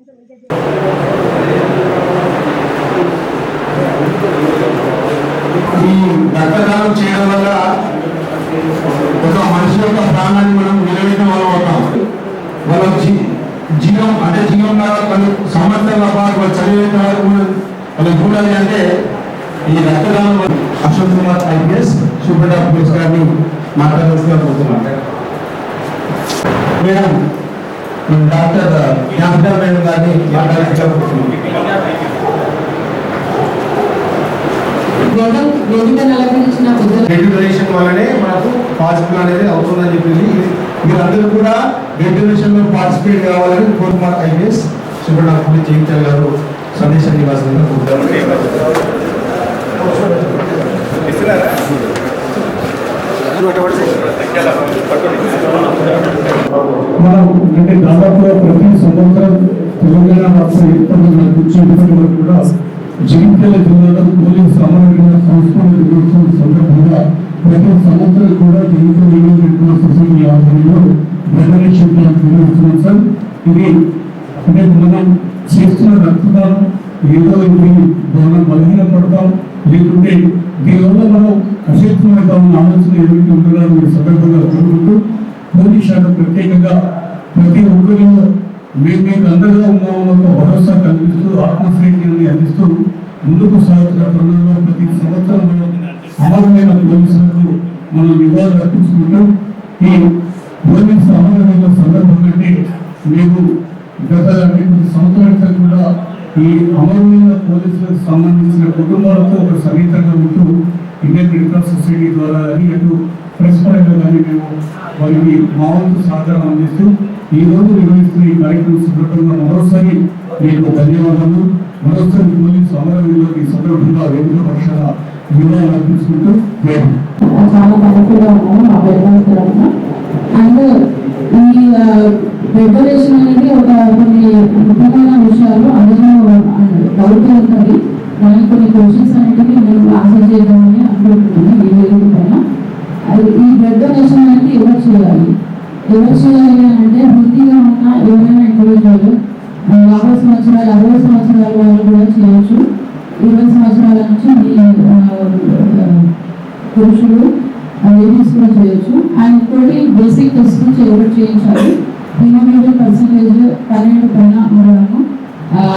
ఈ రక్తదానం చేయడం వల్ల ఒక మనిషి యొక్క ప్రాణాన్ని మనం నిలబెట్టిన వాళ్ళు అవుతాం వాళ్ళ జీవం అంటే జీవం లాగా కొన్ని సంవత్సరాల పాటు వాళ్ళు చదివేంత వరకు మనం వాళ్ళు చూడాలి అంటే ఈ రక్తదానం Ashok Kumar IPS super doctor police గారిని మాట్లాడాల్సిందిగా కోరుతున్నాం మేడం డాక్టర్ జ్ఞాపకం మేడం గారిని పెద్దల రెగ్యులేషన్ వల్లనే మనకు పాజిటివ్ అనేది అవుతుందని చెప్పింది. మీరందరూ కూడా రెగ్యులేషన్లో పార్టిసిపేట్ కావాలని కోరుకుమార్ ఐపీఎస్ సుబ్రహ్మణ్యం జయించాల్ గారు. సందేశం నివాసంగా మనం అంటే దాదాపుగా ప్రతి సంవత్సరం తెలంగాణ రాష్ట్ర ఏర్పడిన నుంచి వరకు కూడా జగిత్యాల జిల్లాలో పోలీస్ అమరవీర సంస్కరణ దినోత్సవం సందర్భంగా ప్రతి సంవత్సరం కూడా జగిత్యాల యూనివర్సిటీ సొసైటీ ఆధ్వర్యంలో డొనేషన్ క్యాంప్ నిర్వహిస్తున్నాం సార్ ఇది అంటే మనం చేస్తున్న రక్తదానం ఏదో ఇది మనం బలహీన పడతాం దీనివల్ల మనం అశక్తమైన ఆలోచన ఏమిటి ఉండాలని మీరు సందర్భంగా కోరుకుంటూ పోలీస్ శాఖ ప్రత్యేకంగా ప్రతి ఒక్కరిలో మేము మీకు అండగా ఉన్నామని ఒక భరోసా కల్పిస్తూ ఆత్మశ్రేణిని అందిస్తూ ముందుకు సాగుతున్న తరుణంలో ప్రతి సంవత్సరం అమరమైన పోలీసులకు మనం నివాళులు అర్పించుకుంటాం ఈ పోలీసు అమరమైన సందర్భం అంటే మేము గత రెండు సంవత్సరాల కూడా ఈ అమరమైన పోలీసులకు సంబంధించిన కుటుంబాలతో ఒక సమీతంగా ఉంటూ ఇండియన్ రెడ్ క్రాస్ సొసైటీ ద్వారా కానీ అటు ప్రెస్ పరంగా కానీ మేము వారికి మా వంతు సహకారం అందిస్తూ ఈ రోజు నిర్వహిస్తున్న ఈ కార్యక్రమం సందర్భంగా మరోసారి మీకు ధన్యవాదాలు మరోసారి పోలీసు అమరవీరులకు ఈ సందర్భంగా వేదిక పక్షాన వివరాలు అర్పించుకుంటూ చాలా థ్యాంక్ఫుల్గా ఉన్నాను మా అండ్ ఈ ఫెడరేషన్ అనేది ఒక కొన్ని ముఖ్యమైన విషయాలు అందులో డౌట్ ఉంటుంది దానికి కొన్ని క్వశ్చన్స్ అనేవి నేను ఆన్సర్ చేద్దామని అనుకుంటున్నాను ఈ వేదిక పైన. ఈ బ్లడ్ డొనేషన్ అనేది ఎవరు చేయాలి? ఎవరు చేయాలి అని అంటే వృత్తిగా ఉన్న ఎవరైనా ఇండివిజువల్ యాభై సంవత్సరాలు అరవై సంవత్సరాల వాళ్ళు కూడా చేయొచ్చు. ఇరవై సంవత్సరాల నుంచి మీ పురుషులు లేడీస్ కూడా చేయొచ్చు. అండ్ ఇంకోటి బేసిక్ టెస్ట్ నుంచి ఎవరు చేయించాలి. హిమోగ్లోబిన్ పర్సంటేజ్ పన్నెండు పైన ఉండడము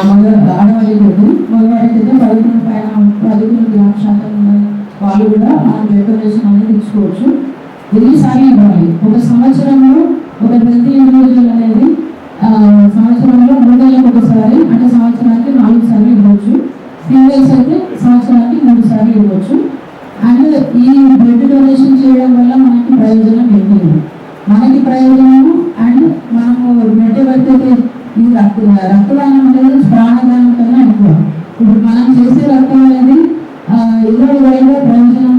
మగ ఆడవాళ్ళకి అయితే మగవాళ్ళకి అయితే పదకొండు పైన పదకొండు గ్రామ శాతం వాళ్ళు కూడా మనం బ్లడ్ అనేది ఇచ్చుకోవచ్చు ఎన్నిసార్లు ఇవ్వాలి? ఒక సంవత్సరంలో ఒక హెల్తీ ఇండివిజువల్ అనేది సంవత్సరంలో మూడు ఒకసారి అంటే సంవత్సరానికి నాలుగు సార్లు ఇవ్వచ్చు. ఫీమేల్స్ అయితే సంవత్సరానికి మూడు సార్లు ఇవ్వచ్చు. అండ్ ఈ బ్లడ్ డొనేషన్ చేయడం వల్ల మనకి ప్రయోజనం ఏంటి మనకి ప్రయోజనము అండ్ మనము బ్లడ్ ఎవరికైతే ఈ రక్త రక్తదానం అనేది ప్రాణదానం కన్నా ఎక్కువ. ఇప్పుడు మనం చేసే రక్తం అనేది ఇరవై ఎన్నో ప్రయోజనం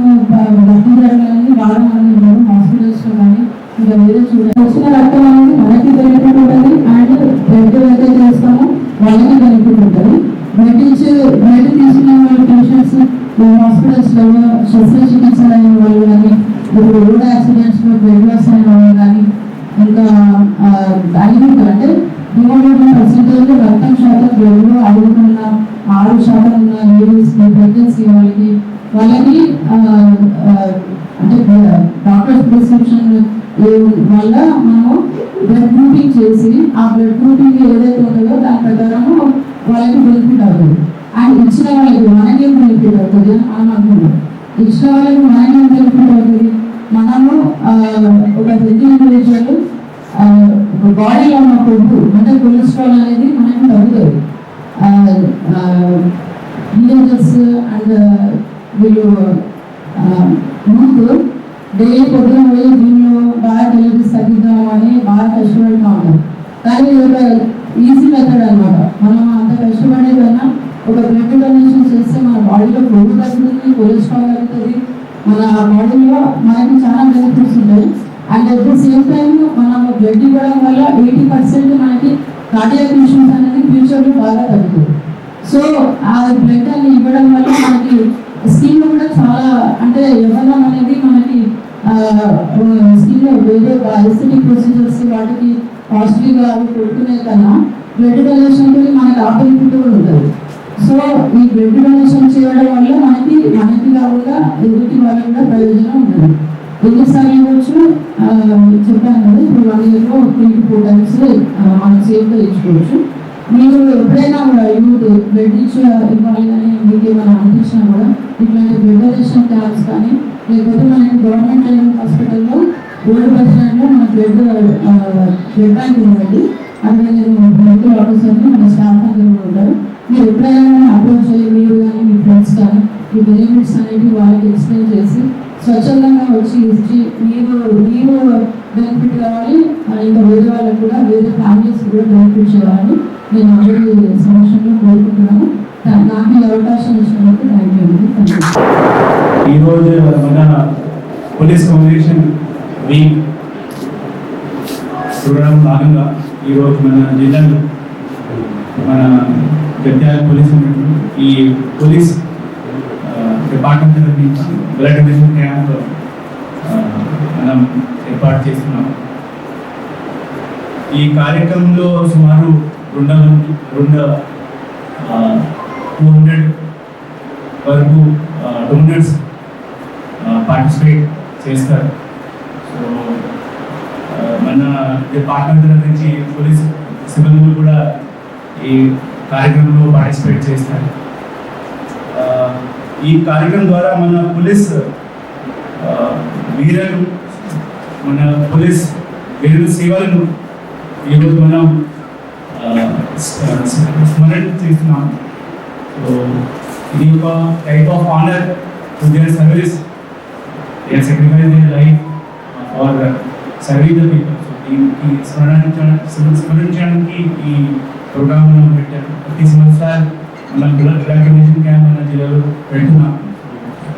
రక్తం జరగాలని చాలా మంది ఉన్నారు హాస్పిటల్స్లో కానీ ఇంకా వేరే చూడాలి వచ్చిన రక్తం అనేది మనకి బెనిఫిట్ ఉంటుంది అండ్ బ్లడ్ అయితే చేస్తామో వాళ్ళకి బెనిఫిట్ ఉంటుంది బ్లడ్ ఇచ్చి బ్లడ్ హాస్పిటల్స్లలో హాస్పిటల్స్ అయిన వాళ్ళు కానీ ఇప్పుడు రోడ్ యాక్సిడెంట్స్లో బ్లడ్ లాస్ అయిన వాళ్ళు కానీ ఇంకా డైనింగ్ అంటే హిమోగ్లోబిన్ పర్సెంటేజ్ రక్తం శాతం బ్లడ్లో అడుగుతున్న ఆరు శాతం ఉన్న లేడీస్ ప్రెగ్నెన్సీ వాళ్ళకి వాళ్ళకి అంటే డాక్టర్స్ ప్రిస్క్రిప్షన్ వల్ల మనము బ్లడ్ గ్రూపింగ్ చేసి ఆ బ్లడ్ గ్రూపింగ్ ఏదైతే ఉంటుందో దాని ప్రకారము వాళ్ళకి బెనిఫిట్ అవుతుంది. ఆయన ఇచ్చిన వాళ్ళకి మనకేం బెనిఫిట్ అని అనుకున్నాం ఇచ్చిన వాళ్ళకి మనకేం బెనిఫిట్ మనము ఒక హెల్తీ ఇండివిజువల్ బాడీలో ఉన్న కొవ్వు అంటే కొలెస్ట్రాల్ అనేది మనకి తగ్గుతుంది. టీనేజర్స్ అండ్ వీళ్ళు ముందు డైలీ పొద్దున పోయి దీనిలో బాగా క్యాలరీస్ తగ్గిద్దాము అని బాగా కష్టపడుతూ ఉంటారు. కానీ ఇది ఒక ఈజీ మెథడ్ అనమాట మనం అంత కష్టపడే కన్నా ఒక బ్లడ్ డొనేషన్ చేస్తే మన బాడీలో బ్లడ్ వస్తుంది కొలెస్ట్రాల్ అవుతుంది మన బాడీలో మనకి చాలా బెనిఫిట్స్ ఉంటాయి. And at the same time మనం బ్లడ్ ఇవ్వడం వల్ల ఎయిటీ పర్సెంట్ మనకి కార్డియాక్ ఇష్యూస్ అనేది ఫ్యూచర్లో బాగా తగ్గుతుంది సో ఆ బ్లడ్ అని ఇవ్వడం వల్ల మనకి స్కిన్ కూడా చాలా అంటే యవ్వనం అనేది మనకి స్కిన్ వేరే ఎస్థెటిక్ ప్రొసీజర్స్ వాటికి కాస్ట్లీగా అవి పెట్టుకునే కన్నా బ్లడ్ డొనేషన్ మనకి ఆ బెనిఫిట్ కూడా ఉంటుంది సో ఈ బ్లడ్ డొనేషన్ చేయడం వల్ల మనకి మనకి కాకుండా ఎదుటి వాళ్ళకి కూడా ప్రయోజనం ఉంటుంది. ఎన్నిసార్లు ఇవ్వచ్చు? చెప్పాను కదా ఇప్పుడు వన్ ఇయర్లో త్రీ టు ఫోర్ టైమ్స్ మనం సేఫ్గా ఇచ్చుకోవచ్చు మీరు ఎప్పుడైనా కూడా యూత్ బ్లడ్ ఇచ్చి ఇవ్వాలి అని మీకు ఏమైనా అనిపించినా కూడా ఇట్లాంటి బ్లడ్ డొనేషన్ క్యాంప్స్ కానీ లేకపోతే మనకి గవర్నమెంట్ ట్రైనింగ్ హాస్పిటల్లో ఓల్డ్ బస్ మన బ్లడ్ బ్లడ్ బ్యాంక్ ఉందండి. అక్కడ నేను మెడికల్ ఆఫీసర్ని మన స్టాఫ్ అందరూ ఉంటారు. మీరు ఎప్పుడైనా అప్రోచ్ అయ్యి మీరు కానీ మీ ఫ్రెండ్స్ కానీ మీ బెనిఫిట్స్ అనేవి వాళ్ళకి ఎక్స్ప్లెయిన్ చేసి స్వచ్ఛందంగా వచ్చి ఇచ్చి మీరు మీరు బెనిఫిట్ కావాలి. ఇంకా వేరే వాళ్ళకి కూడా వేరే ఫ్యామిలీస్ కూడా బెనిఫిట్ చేయాలని నేను అందరి సమక్షంలో కోరుకుంటున్నాను. నాకు ఈ అవకాశం ఇచ్చినందుకు థ్యాంక్ యూ అండి ఈరోజు మన పోలీస్ కమ్యూనికేషన్ వీక్ ప్రోగ్రాం భాగంగా ఈరోజు మన జిల్లాలో మన జగిత్యాల పోలీస్ ఈ పోలీస్ డిపార్ట్మెంట్ నుంచి బ్లడ్ డొనేషన్ క్యాంప్ మనం ఏర్పాటు చేస్తున్నాం. ఈ కార్యక్రమంలో సుమారు రెండు రెండు టూ హండ్రెడ్ వరకు డోనర్స్ పార్టిసిపేట్ చేస్తారు. సో మన డిపార్ట్మెంట్ నుంచి పోలీస్ సిబ్బందులు కూడా ఈ కార్యక్రమంలో పార్టిసిపేట్ చేస్తారు. ఈ కార్యక్రమం ద్వారా మన పోలీస్ వీరలు మన పోలీస్ వీరుల సేవలను ఈరోజు మనం స్మరణ చేస్తున్నాం. సో ఇది ఒక type of honour to their service they sacrifice their life are service the people so స్మరించడానికి ఈ ప్రోగ్రామ్ మనం పెట్టారు ప్రతి సంవత్సరాలు మనం బ్లడ్ బ్లడ్ డొనేషన్ క్యాంప్ మన జిల్లాలో పెడుతున్నాం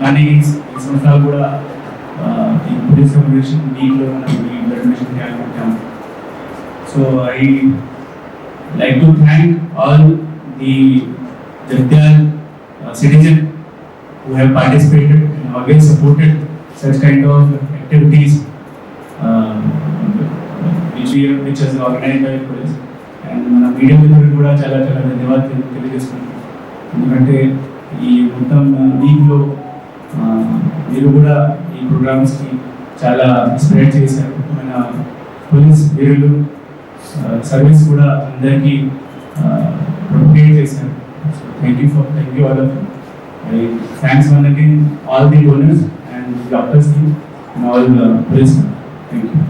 కానీ ఈ ఈ సంవత్సరాలు కూడా ఆ, ఈ పోలీస్ కమ్యూనికేషన్ వీక్లో మనం ఈ బ్లడ్ డొనేషన్ క్యాంప్ పెట్టాము so I like to thank all the Jagdal uh, citizen who have participated and always supported such kind of activities uh, which we are, which is organized by police. మన media మిత్రులు కూడా చాలా చాలా ధన్యవాదాలు తెలి- తెలియజేస్తున్నాను. ఎందుకంటే ఈ మొత్తం వీక్లో మీరు కూడా ఈ ప్రోగ్రామ్స్కి చాలా స్ప్రెడ్ చేశారు. మన పోలీస్ వీరులు సర్వీస్ కూడా అందరికీ ప్రొపగేట్ చేశారు. Thank you for thank you all of I thanks one again all the donors and doctors and all police thank you